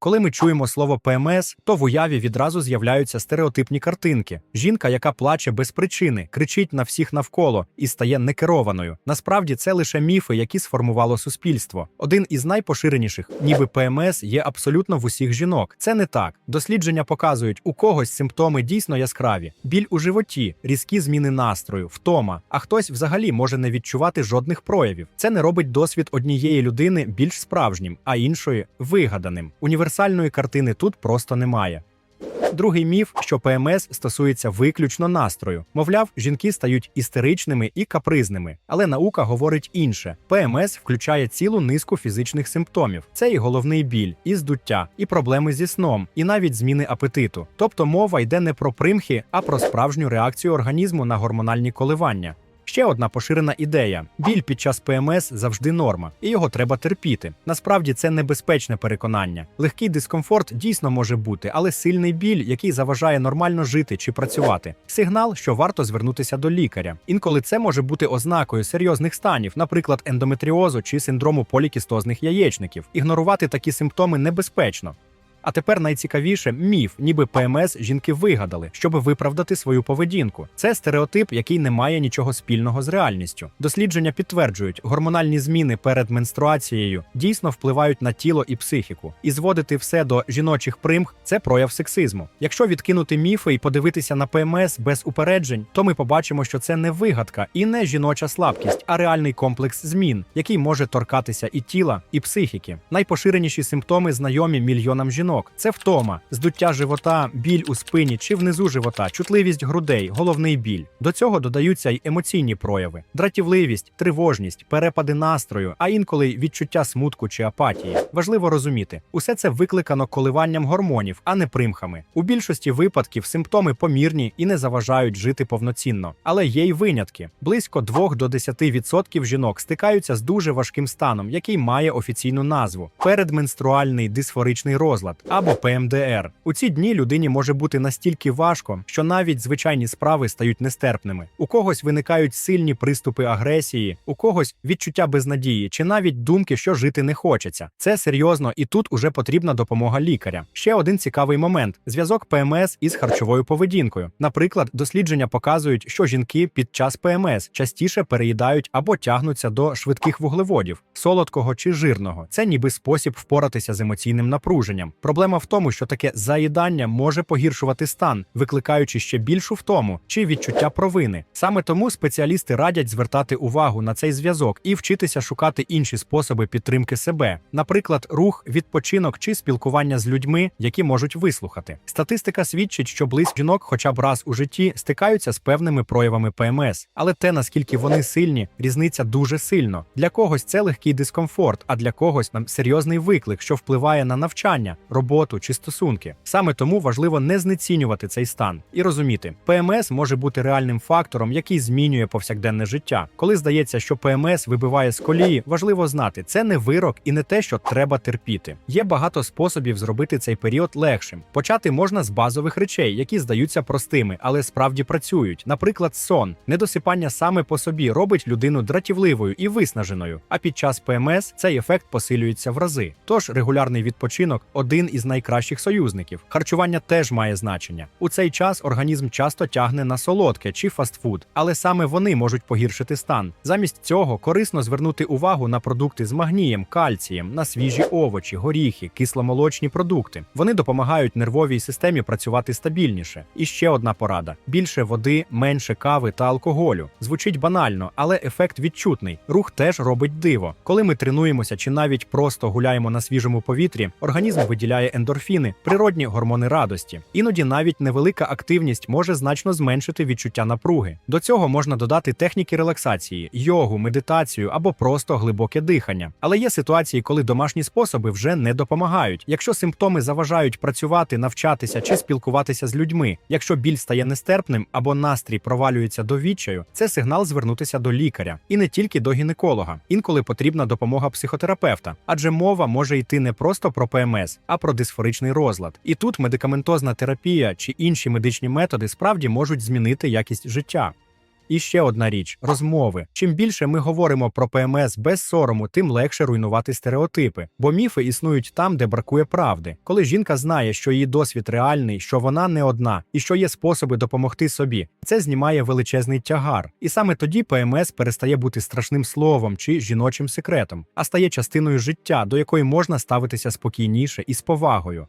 Коли ми чуємо слово ПМС, то в уяві відразу з'являються стереотипні картинки. Жінка, яка плаче без причини, кричить на всіх навколо і стає некерованою. Насправді це лише міфи, які сформувало суспільство. Один із найпоширеніших, ніби ПМС, є абсолютно в усіх жінок. Це не так. Дослідження показують, у когось симптоми дійсно яскраві: біль у животі, різкі зміни настрою, втома. А хтось взагалі може не відчувати жодних проявів. Це не робить досвід однієї людини більш справжнім, а іншої вигаданим. Універсальної картини тут просто немає. Другий міф, що ПМС стосується виключно настрою. Мовляв, жінки стають істеричними і капризними. Але наука говорить інше: ПМС включає цілу низку фізичних симптомів. Це і головний біль, і здуття, і проблеми зі сном, і навіть зміни апетиту. Тобто мова йде не про примхи, а про справжню реакцію організму на гормональні коливання. Ще одна поширена ідея: біль під час ПМС завжди норма, і його треба терпіти. Насправді це небезпечне переконання. Легкий дискомфорт дійсно може бути, але сильний біль, який заважає нормально жити чи працювати, сигнал, що варто звернутися до лікаря. Інколи це може бути ознакою серйозних станів, наприклад, ендометріозу чи синдрому полікістозних яєчників. Ігнорувати такі симптоми небезпечно. А тепер найцікавіше міф, ніби ПМС жінки вигадали, щоб виправдати свою поведінку. Це стереотип, який не має нічого спільного з реальністю. Дослідження підтверджують, гормональні зміни перед менструацією дійсно впливають на тіло і психіку. І зводити все до жіночих примх це прояв сексизму. Якщо відкинути міфи і подивитися на ПМС без упереджень, то ми побачимо, що це не вигадка і не жіноча слабкість, а реальний комплекс змін, який може торкатися і тіла, і психіки. Найпоширеніші симптоми знайомі мільйонам жінок. Це втома, здуття живота, біль у спині чи внизу живота, чутливість грудей, головний біль. До цього додаються й емоційні прояви: дратівливість, тривожність, перепади настрою, а інколи відчуття смутку чи апатії. Важливо розуміти, усе це викликано коливанням гормонів, а не примхами. У більшості випадків симптоми помірні і не заважають жити повноцінно. Але є й винятки: близько 2 до 10% жінок стикаються з дуже важким станом, який має офіційну назву передменструальний дисфоричний розлад або ПМДР. У ці дні людині може бути настільки важко, що навіть звичайні справи стають нестерпними. У когось виникають сильні приступи агресії, у когось відчуття безнадії, чи навіть думки, що жити не хочеться. Це серйозно, і тут уже потрібна допомога лікаря. Ще один цікавий момент: зв'язок ПМС із харчовою поведінкою. Наприклад, дослідження показують, що жінки під час ПМС частіше переїдають або тягнуться до швидких вуглеводів, солодкого чи жирного. Це ніби спосіб впоратися з емоційним напруженням. Проблема в тому, що таке заїдання може погіршувати стан, викликаючи ще більшу втому чи відчуття провини. Саме тому спеціалісти радять звертати увагу на цей зв'язок і вчитися шукати інші способи підтримки себе, наприклад, рух, відпочинок чи спілкування з людьми, які можуть вислухати. Статистика свідчить, що близько жінок, хоча б раз у житті, стикаються з певними проявами ПМС, але те, наскільки вони сильні, різниця дуже сильно. Для когось це легкий дискомфорт, а для когось нам серйозний виклик, що впливає на навчання роботу чи стосунки. Саме тому важливо не знецінювати цей стан і розуміти, ПМС може бути реальним фактором, який змінює повсякденне життя. Коли здається, що ПМС вибиває з колії, важливо знати, це не вирок і не те, що треба терпіти. Є багато способів зробити цей період легшим. Почати можна з базових речей, які здаються простими, але справді працюють. Наприклад, сон, недосипання саме по собі робить людину дратівливою і виснаженою. А під час ПМС цей ефект посилюється в рази. Тож регулярний відпочинок один із найкращих союзників. Харчування теж має значення. У цей час організм часто тягне на солодке чи фастфуд, але саме вони можуть погіршити стан. Замість цього корисно звернути увагу на продукти з магнієм, кальцієм, на свіжі овочі, горіхи, кисломолочні продукти. Вони допомагають нервовій системі працювати стабільніше. І ще одна порада: більше води, менше кави та алкоголю. Звучить банально, але ефект відчутний. Рух теж робить диво. Коли ми тренуємося чи навіть просто гуляємо на свіжому повітрі, організм виділяє ендорфіни, природні гормони радості. Іноді навіть невелика активність може значно зменшити відчуття напруги. До цього можна додати техніки релаксації, йогу, медитацію або просто глибоке дихання. Але є ситуації, коли домашні способи вже не допомагають. Якщо симптоми заважають працювати, навчатися чи спілкуватися з людьми, якщо біль стає нестерпним або настрій провалюється до відчаю, це сигнал звернутися до лікаря і не тільки до гінеколога. Інколи потрібна допомога психотерапевта, адже мова може йти не просто про ПМС, а про дисфоричний розлад. І тут медикаментозна терапія чи інші медичні методи справді можуть змінити якість життя. І ще одна річ розмови. Чим більше ми говоримо про ПМС без сорому, тим легше руйнувати стереотипи, бо міфи існують там, де бракує правди. Коли жінка знає, що її досвід реальний, що вона не одна і що є способи допомогти собі, це знімає величезний тягар. І саме тоді ПМС перестає бути страшним словом чи жіночим секретом, а стає частиною життя, до якої можна ставитися спокійніше і з повагою.